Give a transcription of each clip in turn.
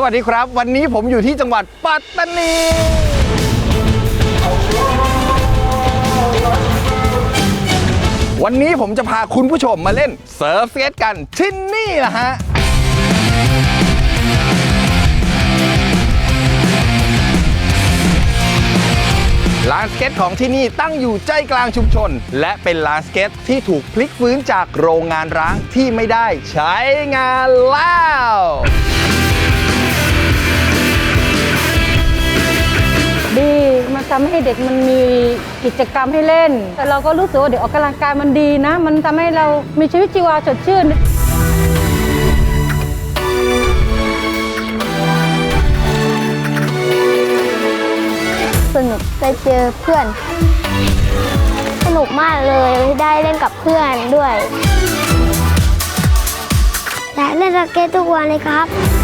สวัสดีครับ วันนี้ผมอยู่ที่จังหวัดปัตตานี วันนี้ผมจะพาคุณผู้ชมมาเล่นเซิร์ฟสเก็ตกันที่นี่แหละฮะลานสเก็ตของที่นี่ตั้งอยู่ใจกลางชุมชน และเป็นลานสเก็ตที่ถูกพลิกฟื้นจากโรงงานร้างที่ไม่ได้ใช้งานแล้ว ทำให้เด็กมันมีกิจกรรมให้เล่น แต่เราก็รู้สึกว่าเด็กออกกำลังกายมันดีนะ มันทำให้เรามีชีวิตชีวาสดชื่นสนุกได้เจอเพื่อน สนุกมากเลยได้เล่นกับเพื่อนด้วย และเล่นสเก็ตทุกวันเลยครับ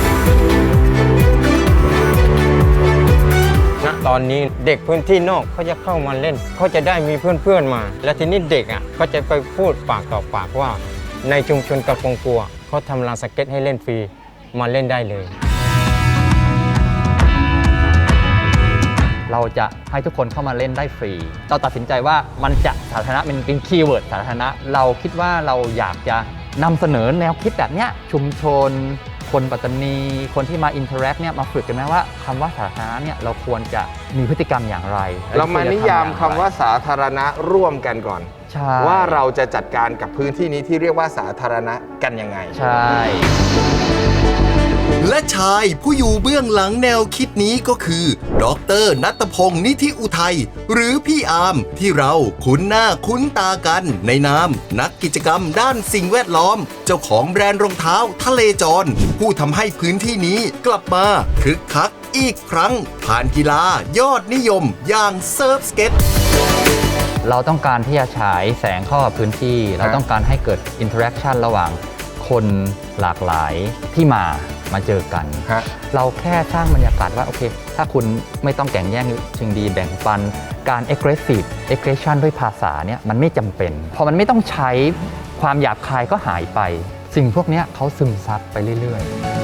อนนี้เด็กพื้นที่นอกเขาจะเข้ามาเล่นเขาจะได้มีเพื่อนๆมา และทีนี้เด็กอะก็จะไปพูดปากต่อปากว่า ในชุมชนกระปงกัวเขาทำลานสเก็ตให้เล่นฟรีมาเล่นได้เลย เราจะให้ทุกคนเข้ามาเล่นได้ฟรี เราตัดสินใจว่ามันจะสาธารณะเป็นเป็นคีย์เวิร์ดสาธารณะ เราคิดว่าเราอยากจะนำเสนอแนวคิดแบบเนี้ยชุมชน คนปัตตานี คนที่มาอินเทอร์แอคเนี่ยมาฝึกกันไหมว่าคำว่าสาธารณะเนี่ยเราควรจะมีพฤติกรรมอย่างไร เรามานิยามคำว่าเรสาธารณะร่วมกันก่อนใช่ว่าเราจะจัดการกับพื้นที่นี้ที่เรียกว่าสาธารณะกันยังไง ใช่ และชายผู้อยู่เบื้องหลังแนวคิดนี้ก็คือ ดรนัตพงศ์นิธิอุทัย หรือพี่อามที่เราคุ้นหน้าคุ้นตากันในนาม นักกิจกรรมด้านสิ่งแวดล้อม เจ้าของแบรนด์รองเท้าทะเลจร ผู้ทำให้พื้นที่นี้กลับมาคึกคักอีกครั้ง ผ่านกีฬายอดนิยมอย่างเซิร์ฟสเก็ตเราต้องการที่จะฉายแสงเข้ากับพื้นที่ เราต้องการให้เกิดอินเทอร์แอคชั่นระหว่างคนหลากหลายที่มา มาเจอกัน ฮะ เราแค่สร้างบรรยากาศว่าโอเค ถ้าคุณไม่ต้องแข่งแย่งชิงดีแบ่งปัน การ aggressive aggression ด้วยภาษาเนี่ยมันไม่จำเป็น พอมันไม่ต้องใช้ความหยาบคายก็หายไป สิ่งพวกเนี้ยเขาซึมซับไปเรื่อยๆ